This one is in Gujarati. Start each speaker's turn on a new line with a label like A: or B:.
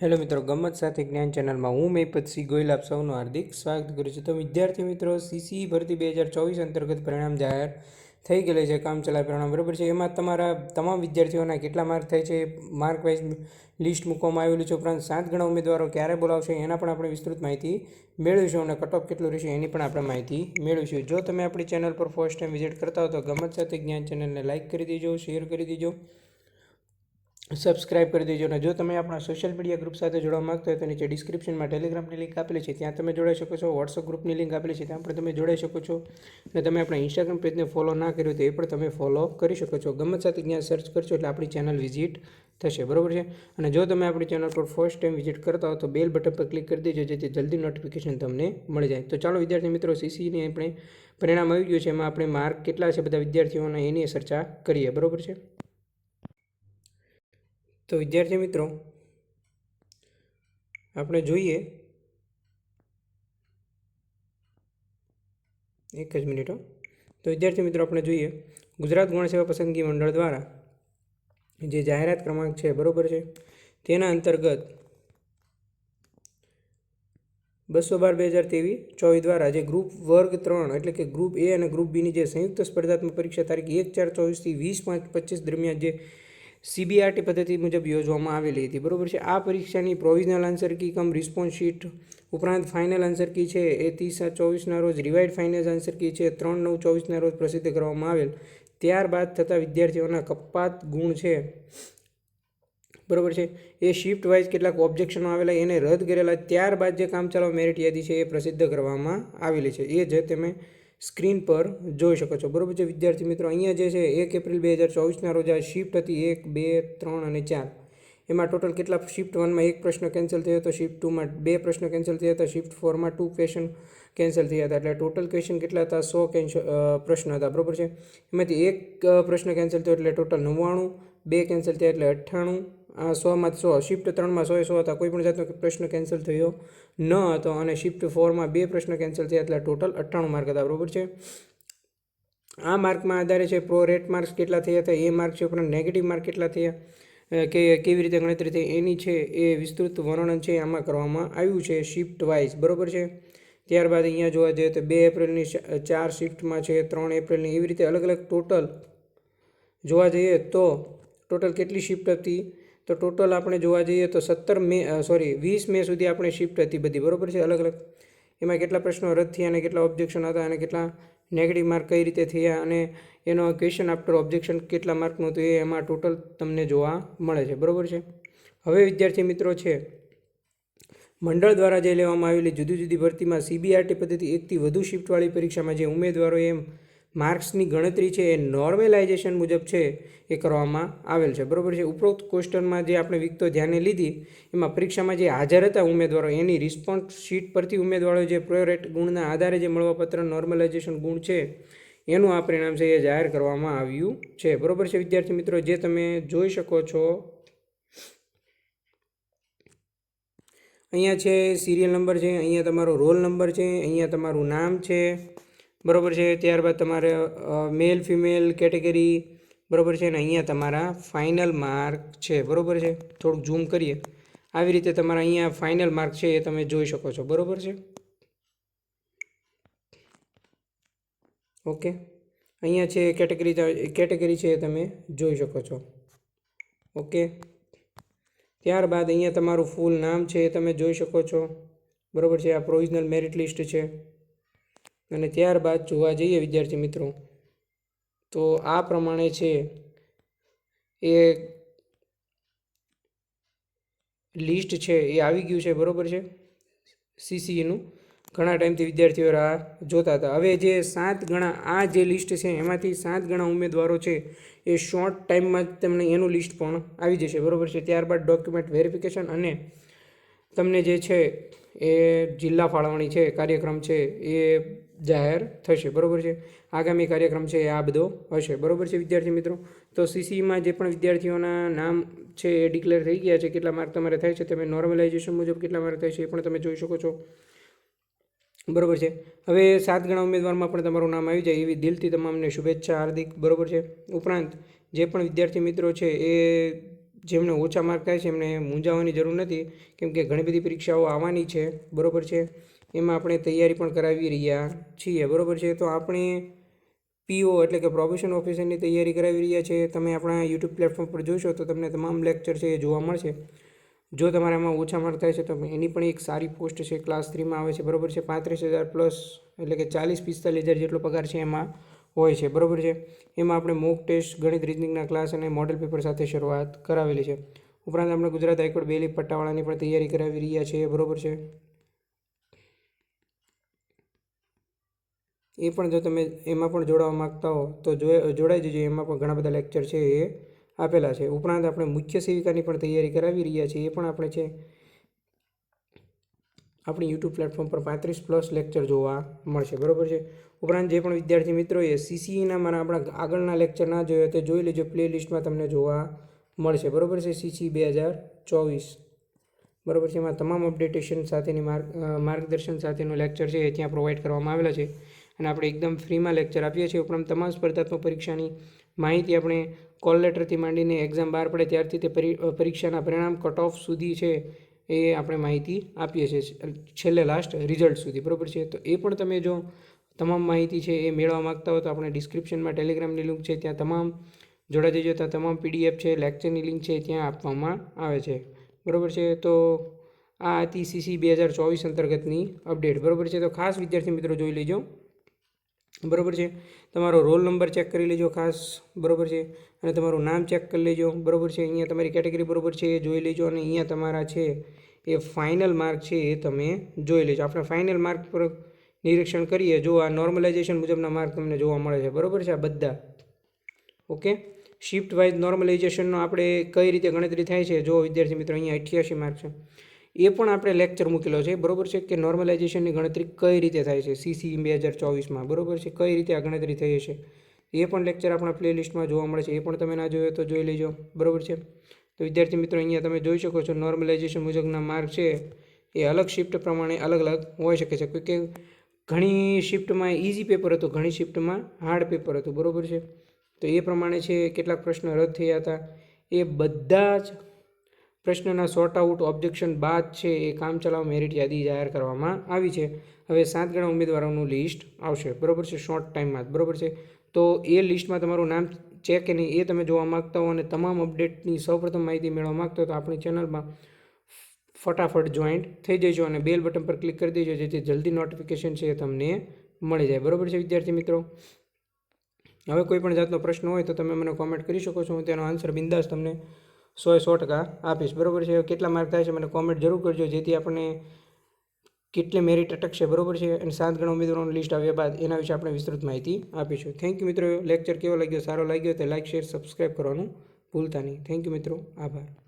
A: હેલો મિત્રો ગમત સાથે જ્ઞાન ચેનલમાં હું મેપતસિંહ ગોયલ, આપ સૌનું હાર્દિક સ્વાગત કરું છું. તો વિદ્યાર્થી મિત્રો, સીસી ભરતી બે હજાર ચોવીસ અંતર્ગત પરિણામ જાહેર થઈ ગયેલું છે, કામ ચલાવ પરિણામ બરાબર છે. એમાં તમારા તમામ વિદ્યાર્થીઓના કેટલા માર્ક થાય છે માર્ક વાઇઝ લિસ્ટ મૂકવામાં આવેલું છે, ઉપરાંત સાત ગણા ઉમેદવારો ક્યારે બોલાવશે, એના પણ આપણે વિસ્તૃત માહિતી મેળવીશું અને કટ ઓફ કેટલું રહેશે એની પણ આપણે માહિતી મેળવીશું. જો તમે આપણી ચેનલ પર ફર્સ્ટ ટાઈમ વિઝિટ કરતા હો તો ગમત સાથે જ્ઞાન ચેનલને લાઇક કરી દેજો શેર કરી દેજો. સબસ્ક્રાઇબ કરી દેજો અને જો તમે આપણા સોશિયલ મીડિયા ગ્રુપ સાથે જોડવા માંગતા હોય તો નીચે ડિસ્ક્રિપ્શનમાં ટેલિગ્રામની લિંક આપેલી છે. ત્યાં તમે જોડાઈ શકો છો. વોટ્સઅપ ગ્રુપની લિંક આપેલી છે. ત્યાં પણ તમે જોડાઈ શકો છો. અને તમે આપણા ઇન્સ્ટાગ્રામ પેજને ફોલો ના કર્યું તો એ પણ તમે ફોલો કરી શકો છો. ગમત સાથે જ્યાં સર્ચ કરશો એટલે આપણી ચેનલ વિઝિટ થશે. બરોબર છે? અને જો તમે આપણી ચેનલ પર ફર્સ્ટ ટાઈમ વિઝિટ કરતા હો તો બેલ બટન પર ક્લિક કરી દેજો, જેથી જલ્દી નોટિફિકેશન તમને મળી જાય. તો ચાલો વિદ્યાર્થી મિત્રો સીસીની આપણે પરિણામ આવી ગયું છે. એમાં આપણે માર્ક કેટલા છે બધા વિદ્યાર્થીઓના એની ચર્ચા કરીએ. બરાબર છે? તો વિદ્યાર્થી મિત્રો, આપણે જોઈએ એક જ મિનિટ. તો વિદ્યાર્થી મિત્રો, આપણે જોઈએ ગુજરાત ગૌણ સેવા પસંદગી મંડળ દ્વારા જે જાહેરાત ક્રમાંક છે, બરાબર છે તેના અંતર્ગત બસો બાર બે હજાર ત્રેવીસ ચોવીસ દ્વારા જે ગ્રુપ વર્ગ ત્રણ એટલે કે ગ્રુપ એ અને ગ્રુપ બીની જે સંયુક્ત સ્પર્ધાત્મક પરીક્ષા તારીખ એક ચાર ચોવીસથી વીસ પાંચ પચીસ દરમિયાન જે સીબીઆરટી પદ્ધતિ મુજબ યોજવામાં આવેલી હતી. બરોબર છે? આ પરીક્ષાની provisional answer key cum response sheet ઉપરાંત ફાઇનલ આન્સર કી છે એ ત્રીસ સાત ચોવીસના રોજ રિવાઇડ ફાઇનલ આન્સર કી છે ત્રણ નવ ચોવીસના રોજ પ્રસિદ્ધ કરવામાં આવેલ. ત્યારબાદ થતા વિદ્યાર્થીઓના કપાત ગુણ છે. બરોબર છે? એ શિફ્ટ વાઇઝ કેટલાક ઓબ્જેક્શનો આવેલા, એને રદ કરેલા, ત્યારબાદ જે કામ ચાલવા મેરિટ યાદી છે એ પ્રસિદ્ધ કરવામાં આવેલી છે. એ જે તમે સ્ક્રીન પર જોઈ શકો છો. બરોબર છે? વિદ્યાર્થી મિત્રો, અહીંયા જે છે, એક એપ્રિલ બે હજાર ચોવીસના રોજ આ શિફ્ટ હતી એક, બે, ત્રણ અને ચાર. એમાં ટોટલ કેટલા શિફ્ટ વનમાં એક પ્રશ્ન કેન્સલ થયો હતો શિફ્ટ ટુમાં બે પ્રશ્ન કેન્સલ થયા હતા. શિફ્ટ ફોરમાં ટુ ક્વેશ્ચન કેન્સલ થયા હતા. એટલે ટોટલ ક્વેશ્ચન કેટલા હતા? સો કેન્સલ પ્રશ્ન હતા. બરોબર છે? એમાંથી એક પ્રશ્ન કેન્સલ થયો એટલે ટોટલ નવ્વાણું, બે કેન્સલ થયા એટલે અઠ્ઠાણું સોમાં સો. શિફ્ટ ત્રણમાં સો સો હતા. કોઈ પણ જાતનો પ્રશ્ન કેન્સલ થયો ન હતો અને શિફ્ટ ફોરમાં બે પ્રશ્ન કેન્સલ થયા એટલે ટોટલ અઠ્ઠાણું માર્ક હતા. બરાબર છે? આ માર્કમાં આધારે છે પ્રો રેટ માર્ક્સ કેટલા થયા હતા? એ માર્ક છે ઉપરાંત નેગેટિવ માર્ક કેટલા થયા? કે કેવી રીતે ગણતરી થઈ? એની છે એ વિસ્તૃત વર્ણન છે આમાં કરવામાં આવ્યું છે શિફ્ટ વાઇઝ બરાબર છે? ત્યારબાદ અહીંયા જોવા જઈએ તો બે એપ્રિલની ચાર શિફ્ટમાં છે, ત્રણ એપ્રિલની. એવી રીતે અલગ અલગ ટોટલ જોવા જઈએ તો ટોટલ કેટલી શિફ્ટ હતી? તો ટોટલ આપણે જોવા જઈએ તો સત્તર મે સોરી વીસ મે સુધી આપણે શિફ્ટ હતી બધી, બરોબર છે, અલગ અલગ. એમાં કેટલા પ્રશ્નો રદ થયા અને કેટલા ઓબ્જેક્શન હતા અને કેટલા નેગેટિવ માર્ક કઈ રીતે થયા અને એનો ક્વેશ્ચન આફ્ટર ઓબ્જેક્શન કેટલા માર્કનું હતું એ એમાં ટોટલ તમને જોવા મળે છે, બરોબર છે? હવે વિદ્યાર્થી મિત્રો છે, મંડળ દ્વારા જે લેવામાં આવેલી જુદી જુદી ભરતીમાં સીબીઆરટી પદ્ધતિ એકથી વધુ શિફ્ટવાળી પરીક્ષામાં જે ઉમેદવારો એમ માર્ક્સની ગણતરી છે એ નોર્મેલાઇઝેશન મુજબ છે એ કરવામાં આવેલ છે. બરાબર છે? ઉપરોક્ત ક્વેશ્ચનમાં જે આપણે વિગતો ધ્યાને લીધી, એમાં પરીક્ષામાં જે હાજર હતા ઉમેદવારો, એની રિસ્પોન્સ શીટ પરથી ઉમેદવારો જે પ્રોરેટ ગુણના આધારે જે મળવાપત્ર નોર્મલાઇઝેશન ગુણ છે, એનું આ પરિણામ છે એ જાહેર કરવામાં આવ્યું છે. બરોબર છે? વિદ્યાર્થી મિત્રો, જે તમે જોઈ શકો છો, અહીંયા છે સિરિયલ નંબર છે, અહીંયા તમારો રોલ નંબર છે, અહીંયા તમારું નામ છે બરોબર છે, ત્યારબાદ તમારે મેલ ફિમેલ કેટેગરી બરાબર છે ને અહીંયા તમારા ફાઇનલ માર્ક છે, બરોબર છે? થોડુંક ઝૂમ કરીએ. આવી રીતે તમારા અહીંયા ફાઇનલ માર્ક છે, એ તમે જોઈ શકો છો, બરાબર છે? ઓકે. અહીંયા છે કેટેગરી કેટેગરી છે, એ તમે જોઈ શકો છો. ઓકે. ત્યારબાદ અહીંયા તમારું ફૂલ નામ છે, એ તમે જોઈ શકો છો. બરાબર છે, આ પ્રોવિઝનલ મેરિટ લિસ્ટ છે. અને ત્યારબાદ જોવા જઈએ વિદ્યાર્થી મિત્રો, તો આ પ્રમાણે છે એ લિસ્ટ છે એ આવી ગયું છે, બરોબર છે? સીસીઈનું ઘણા ટાઈમથી વિદ્યાર્થીઓ રાહ જોતા હતા. હવે જે સાત ગણા, આ જે લિસ્ટ છે એમાંથી સાત ગણા ઉમેદવારો છે એ શોર્ટ ટાઈમમાં જ તમને એનું લિસ્ટ પણ આવી જશે, બરોબર છે? ત્યારબાદ ડોક્યુમેન્ટ વેરિફિકેશન અને તમને જે છે એ જિલ્લા ફાળવણી છે, કાર્યક્રમ છે એ જાહેર થશે, બરોબર છે? આગામી કાર્યક્રમ છે આ બધો હશે, બરોબર છે વિદ્યાર્થી મિત્રો? તો સીસીમાં જે પણ વિદ્યાર્થીઓના નામ છે એ ડિક્લેર થઈ ગયા છે, કેટલા માર્ક તમારે થાય છે, તમે નોર્મલાઇઝેશન મુજબ કેટલા માર્ક થાય છે એ પણ તમે જોઈ શકો છો. બરાબર છે? હવે સાત ગણા ઉમેદવારમાં પણ તમારું નામ આવી જાય, એવી દિલથી તમામને શુભેચ્છા, હાર્દિક, બરોબર છે? ઉપરાંત જે પણ વિદ્યાર્થી મિત્રો છે એ જેમને ઓછા માર્ક થાય છે એમને મૂંઝાવાની જરૂર નથી, કેમ કે ઘણી બધી પરીક્ષાઓ આવવાની છે, બરાબર છે? એમાં આપણે તૈયારી પણ કરાવી રહ્યા છીએ, બરાબર છે? તો આપણે પીઓ એટલે કે પ્રોબેશન ઓફિસરની તૈયારી કરાવી રહ્યા છે. તમે આપણા યુટ્યુબ પ્લેટફોર્મ પર જોશો તો તમને તમામ લેક્ચર છે એ જોવા મળશે. જો તમારામાં ઓછા માર્ક થાય છે તો એની પણ એક સારી પોસ્ટ છે ક્લાસ થ્રીમાં આવે છે, બરાબર છે? પાંત્રીસ હજાર પ્લસ એટલે કે ચાલીસ પિસ્તાલીસ હજાર જેટલો પગાર છે એમાં હોય છે, બરાબર છે? એમાં આપણે મોક ટેસ્ટ ગણિત રીઝનિંગના ક્લાસ અને મોડેલ પેપર સાથે શરૂઆત કરાવેલી છે. ઉપરાંત આપણે ગુજરાત હાઈકોર્ટ બેલી પટ્ટાવાળાની પણ તૈયારી કરાવી રહ્યા છીએ, બરાબર છે? એ પણ જો તમે એમાં પણ જોડાવા માગતા હો, તો જોડાઈ જજો. એમાં પણ ઘણા બધા લેક્ચર છે એ આપેલા છે. ઉપરાંત આપણે મુખ્ય સેવિકાની પણ તૈયારી કરાવી રહ્યા છીએ. એ પણ આપણે છે આપણી યુટ્યુબ પ્લેટફોર્મ પર પાંત્રીસ પ્લસ લેક્ચર જોવા મળશે. બરાબર છે? ઉપરાંત જે પણ વિદ્યાર્થી મિત્રોએ સીસીઈના મારા આપણા આગળના લેક્ચર ના જોયા તે જોઈ લેજો. પ્લે લિસ્ટમાં તમને જોવા મળશે. બરાબર છે? સીસી બે હજાર ચોવીસ. બરાબર છે? એમાં તમામ અપડેટેશન સાથેની માર્ગ માર્ગદર્શન સાથેનો લેક્ચર છે એ ત્યાં પ્રોવાઈડ કરવામાં આવેલા છે. અને આપણે એકદમ ફ્રીમાં લેક્ચર આપીએ છીએ. ઉપરાંત તમામ સ્પર્ધાત્મક પરીક્ષાની માહિતી આપણે કોલ લેટરથી માંડીને એક્ઝામ બહાર પડે ત્યારથી તે પરીક્ષાના પરિણામ કટ ઓફ સુધી છે એ આપણે માહિતી આપીએ છીએ. છેલ્લે લાસ્ટ રિઝલ્ટ સુધી, બરાબર છે? તો એ પણ તમે જો તમામ માહિતી છે એ મેળવવા માગતા હો તો આપણે ડિસ્ક્રિપ્શનમાં ટેલિગ્રામની લિંક છે, ત્યાં તમામ જોડાઈ જઈ ત્યાં તમામ પીડીએફ છે લેક્ચરની લિંક છે ત્યાં આપવામાં આવે છે. બરાબર છે? તો આ હતી સીસી બે હજાર ચોવીસ અંતર્ગતની અપડેટ બરાબર છે? તો ખાસ વિદ્યાર્થી મિત્રો જોઈ લેજો. બરાબર છે? તમારો રોલ નંબર ચેક કરી લેજો ખાસ, બરાબર છે? અને તમારું નામ ચેક કરી લેજો, બરાબર છે? અહીંયા તમારી કેટેગરી બરાબર છે એ જોઈ લેજો અને અહીંયા તમારા છે એ ફાઇનલ માર્ક છે એ તમે જોઈ લેજો. આપણે ફાઇનલ માર્ક પર નિરીક્ષણ કરીએ, જો આ નોર્મલાઇઝેશન મુજબના માર્ક તમને જોવા મળે છે, બરાબર છે આ બધા? ઓકે? શિફ્ટ વાઇઝ નોર્મલાઇઝેશનનો આપણે કઈ રીતે ગણતરી થાય છે? જો વિદ્યાર્થી મિત્રો, અહીંયા અઠ્યાસી માર્ક છે. એ પણ આપણે લેક્ચર મૂકેલો છે. બરોબર છે કે નોર્મલાઇઝેશનની ગણતરી કઈ રીતે થાય છે? સીસી બે હજાર ચોવીસમાં. બરોબર છે? કઈ રીતે આ ગણતરી થઈ છે એ પણ લેક્ચર આપણા પ્લે લિસ્ટમાં જોવા મળે છે. એ પણ તમે ના જોયો તો જોઈ લેજો. બરોબર છે? તો વિદ્યાર્થી મિત્રો, અહીંયા તમે જોઈ શકો છો નોર્મલાઇઝેશન મુજબના માર્ક છે. એ અલગ શિફ્ટ પ્રમાણે અલગ અલગ હોઈ શકે છે. કે ઘણી શિફ્ટમાં ઇઝી પેપર હતું. ઘણી શિફ્ટમાં હાર્ડ પેપર હતું. બરોબર છે? તો એ પ્રમાણે છે કેટલાક પ્રશ્ન રદ થયા હતા. એ બધા જ પ્રશ્નના સોર્ટ આઉટ ઓબ્જેક્શન બાદ છે એ કામચલાઉ મેરિટ યાદી જાહેર કરવામાં આવી છે. હવે સાત ગણા ઉમેદવારોનું લિસ્ટ આવશે. બરાબર છે? શોર્ટ ટાઈમમાં બરાબર છે? તો એ લિસ્ટમાં તમારું નામ છે કે નહીં એ તમે જોવા માગતા હો અને તમામ અપડેટની સૌપ્રથમ માહિતી મેળવવા માગતા હો તો આપણી ચેનલમાં ફટાફટ જોઈન્ટ થઈ જજો અને બેલ બટન પર ક્લિક કરી દેજો જેથી જલ્દી નોટિફિકેશન છે એ તમને મળી જાય. બરાબર છે વિદ્યાર્થી મિત્રો? હવે કોઈ પણ જાતનો પ્રશ્ન હોય તો તમે મને કોમેન્ટ કરી શકો છો. હું તેનો આન્સર બિંદાસ તમને સો સો ટકા આપીશ. બરાબર છે? કેટલા માર્ક થાય છે મને કોમેન્ટ જરૂર કરજો, જેથી આપણને કેટલી મેરિટ અટકશે. બરાબર છે? અને સાત ગણા ઉમેદવારોનું લિસ્ટ આવ્યા બાદ એના વિશે આપણે વિસ્તૃત માહિતી આપીશું. થેન્ક યુ મિત્રો. લેક્ચર કેવો લાગ્યો? સારો લાગ્યો તો લાઇક શેર સબસ્ક્રાઈબ કરવાનું ભૂલતા નહીં. થેન્ક યુ મિત્રો. આભાર.